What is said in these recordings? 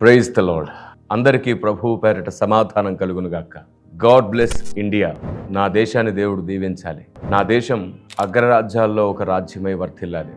Praise the lord అందరికీ ప్రభువు పేరిట సమాధానం కలుగునుగాక గాడ్ బ్లెస్ ఇండియా నా దేశాన్ని దేవుడు దీవించాలి. నా దేశం అగ్రరాజ్యాల్లో ఒక రాజ్యమై వర్తిల్లాలి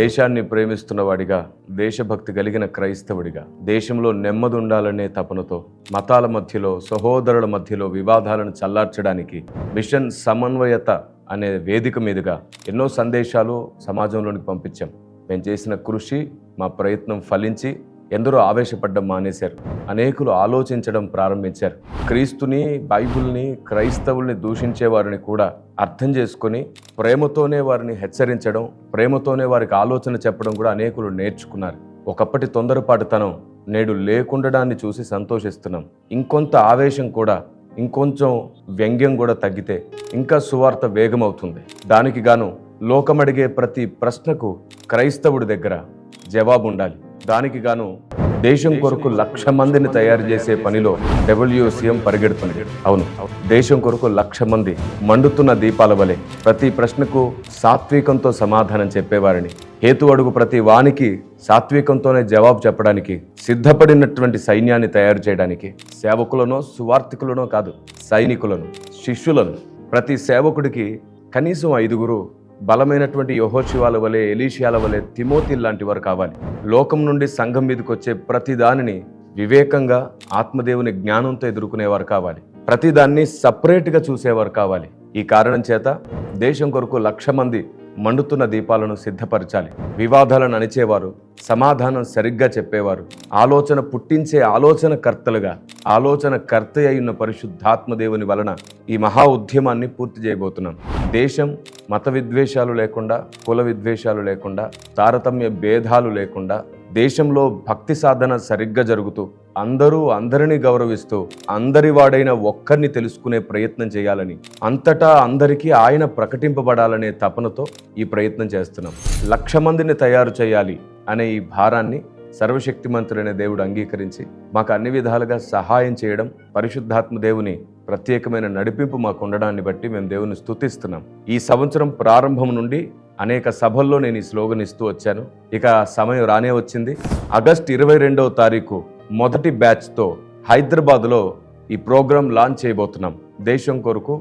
దేశాన్ని ప్రేమిస్తున్నవాడిగా దేశభక్తి కలిగిన క్రైస్తవుడిగా దేశంలో నెమ్మది ఉండాలనే తపనతో మతాల మధ్యలో సహోదరుల మధ్యలో వివాదాలను చల్లార్చడానికి మిషన్ సమన్వయత అనే వేదిక మీదుగా ఎన్నో సందేశాలు సమాజంలోనికి పంపించాం. మేము చేసిన కృషి మా ప్రయత్నం ఫలించి ఎందరో ఆవేశపడ్డం మానేశారు. అనేకులు ఆలోచించడం ప్రారంభించారు. క్రీస్తుని బైబుల్ని క్రైస్తవుల్ని దూషించే వారిని కూడా అర్థం చేసుకొని ప్రేమతోనే వారిని హెచ్చరించడం ప్రేమతోనే వారికి ఆలోచన చెప్పడం కూడా అనేకులు నేర్చుకున్నారు. ఒకప్పటి తొందరపాటుతనం నేడు లేకుండడాన్ని చూసి సంతోషిస్తున్నాం. ఇంకొంత ఆవేశం కూడా ఇంకొంచెం వ్యంగ్యం కూడా తగ్గితే ఇంకా సువార్త వేగమవుతుంది. దానికి గాను లోకమడిగే ప్రతి ప్రశ్నకు క్రైస్తవుడి దగ్గర జవాబు ఉండాలి దానికి గాను దేశం కొరకు లక్ష మందిని తయారు చేసే పనిలో డబ్ల్యూసీఎం పరిగెడుతుంది అవును. దేశం కొరకు లక్ష మంది మండుతున్న దీపాల వలె ప్రతి ప్రశ్నకు సాత్వికంతో సమాధానం చెప్పేవారిని. హేతు అడుగు ప్రతి వానికి సాత్వికంతోనే జవాబు చెప్పడానికి సిద్ధపడినటువంటి సైన్యాన్ని తయారు చేయడానికి. సేవకులనో సువార్థికులనో కాదు సైనికులను శిష్యులను ప్రతి సేవకుడికి కనీసం ఐదుగురు బలమైనటువంటి యహోశివాల వలె ఎలీషియాల వలె తిమోతి లాంటి వారు కావాలి. లోకం నుండి సంఘం మీదకి వచ్చే ప్రతి దానిని వివేకంగా ఆత్మదేవుని జ్ఞానంతో ఎదుర్కొనేవారు కావాలి. ప్రతిదాన్ని సపరేట్గా చూసేవారు కావాలి. ఈ కారణం చేత దేశం కొరకు లక్ష మంది మండుతున్న దీపాలను సిద్ధపరచాలి. వివాదాలను అణిచేవారు సమాధానం సరిగ్గా చెప్పేవారు ఆలోచన పుట్టించే ఆలోచన కర్తలుగా ఆలోచన కర్త అయిన పరిశుద్ధాత్మదేవుని వలన ఈ మహా ఉద్యమాన్ని పూర్తి చేయబోతున్నాం. దేశం మత విద్వేషాలు లేకుండా కుల విద్వేషాలు లేకుండా తారతమ్య భేదాలు లేకుండా దేశంలో భక్తి సాధన సరిగ్గా జరుగుతూ అందరూ అందరినీ గౌరవిస్తూ అందరి వాడైన ఒక్కరిని తెలుసుకునే ప్రయత్నం చేయాలని అంతటా అందరికీ ఆయన ప్రకటింపబడాలనే తపనతో ఈ ప్రయత్నం చేస్తున్నాం. లక్ష మందిని తయారు చేయాలి అనే ఈ భారాన్ని సర్వశక్తిమంతుడైన దేవుడు అంగీకరించి మాకు అన్ని విధాలుగా సహాయం చేయడం పరిశుద్ధాత్మ దేవుని ప్రత్యేకమైన నడిపింపు మాకు ఉండడాన్ని బట్టి మేము దేవుని స్తుతిస్తున్నాం. ఈ సంవత్సరం ప్రారంభం నుండి అనేక సభల్లో నేను ఈ స్లోగన్ ఇస్తూ వచ్చాను. ఇక సమయం రానే వచ్చింది. ఆగస్ట్ ఇరవై రెండవ తారీఖు మొదటి బ్యాచ్తో హైదరాబాద్లో ఈ ప్రోగ్రాం లాంచ్ చేయబోతున్నాం. దేశం కొరకు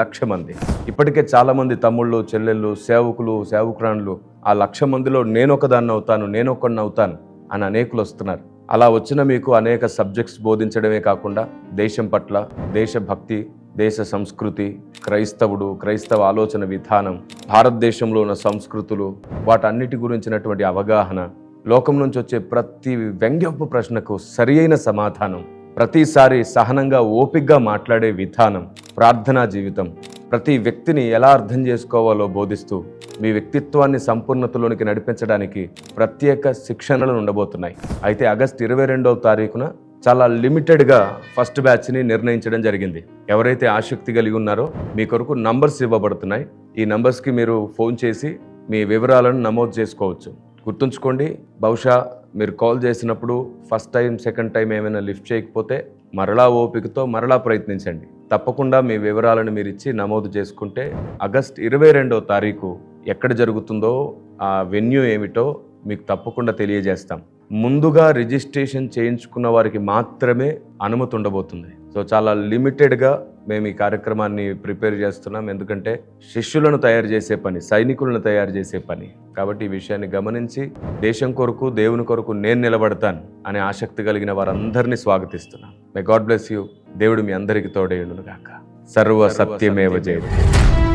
లక్ష మంది. ఇప్పటికే చాలా మంది తమ్ముళ్ళు చెల్లెళ్ళు సేవకులు సేవకురాణులు ఆ లక్ష మందిలో నేనొకదాన్ని అవుతాను నేనొకడిని అవుతాను అని అనేకులు వస్తున్నారు. అలా వచ్చిన మీకు అనేక సబ్జెక్ట్స్ బోధించడమే కాకుండా దేశం పట్ల దేశభక్తి దేశ సంస్కృతి క్రైస్తవుడు క్రైస్తవ ఆలోచన విధానం భారతదేశంలో ఉన్న సంస్కృతులు వాటన్నిటి గురించినటువంటి అవగాహన లోకం నుంచి వచ్చే ప్రతి వ్యంగ్యపు ప్రశ్నకు సరియైన సమాధానం ప్రతిసారి సహనంగా ఓపిగ్గా మాట్లాడే విధానం ప్రార్థనా జీవితం. ప్రతి వ్యక్తిని ఎలా అర్థం చేసుకోవాలో బోధిస్తూ మీ వ్యక్తిత్వాన్ని సంపూర్ణతలోనికి నడిపించడానికి ప్రత్యేక శిక్షణలు ఉండబోతున్నాయి. అయితే ఆగస్ట్ ఇరవై రెండవ తారీఖున చాలా లిమిటెడ్గా ఫస్ట్ బ్యాచ్ని నిర్ణయించడం జరిగింది. ఎవరైతే ఆసక్తి కలిగి ఉన్నారో మీ కొరకు నంబర్స్ ఇవ్వబడుతున్నాయి. ఈ నంబర్స్కి మీరు ఫోన్ చేసి మీ వివరాలను నమోదు చేసుకోవచ్చు. గుర్తుంచుకోండి బహుశా మీరు కాల్ చేసినప్పుడు ఫస్ట్ టైం సెకండ్ టైం ఏమైనా లిఫ్ట్ చేయకపోతే మరలా ఓపికతో మరలా ప్రయత్నించండి. తప్పకుండా మీ వివరాలను మీరు ఇచ్చి నమోదు చేసుకుంటే ఆగస్ట్ ఇరవై రెండవ తారీఖు ఎక్కడ జరుగుతుందో ఆ వెన్యూ ఏమిటో మీకు తప్పకుండా తెలియజేస్తాం. ముందుగా రిజిస్ట్రేషన్ చేయించుకున్న వారికి మాత్రమే అనుమతి ఉండబోతుంది. సో చాలా లిమిటెడ్గా మేము ఈ కార్యక్రమాన్ని ప్రిపేర్ చేస్తున్నాం. ఎందుకంటే శిష్యులను తయారు చేసే పని సైనికులను తయారు చేసే పని. కాబట్టి ఈ విషయాన్ని గమనించి దేశం కొరకు దేవుని కొరకు నేను నిలబడతాను అనే ఆసక్తి కలిగిన వారందరినీ స్వాగతిస్తున్నాను మే గాడ్ బ్లెస్ యూ దేవుడు మీ అందరికీ తోడేయుడుగాక సర్వ సత్యమేవ జయతే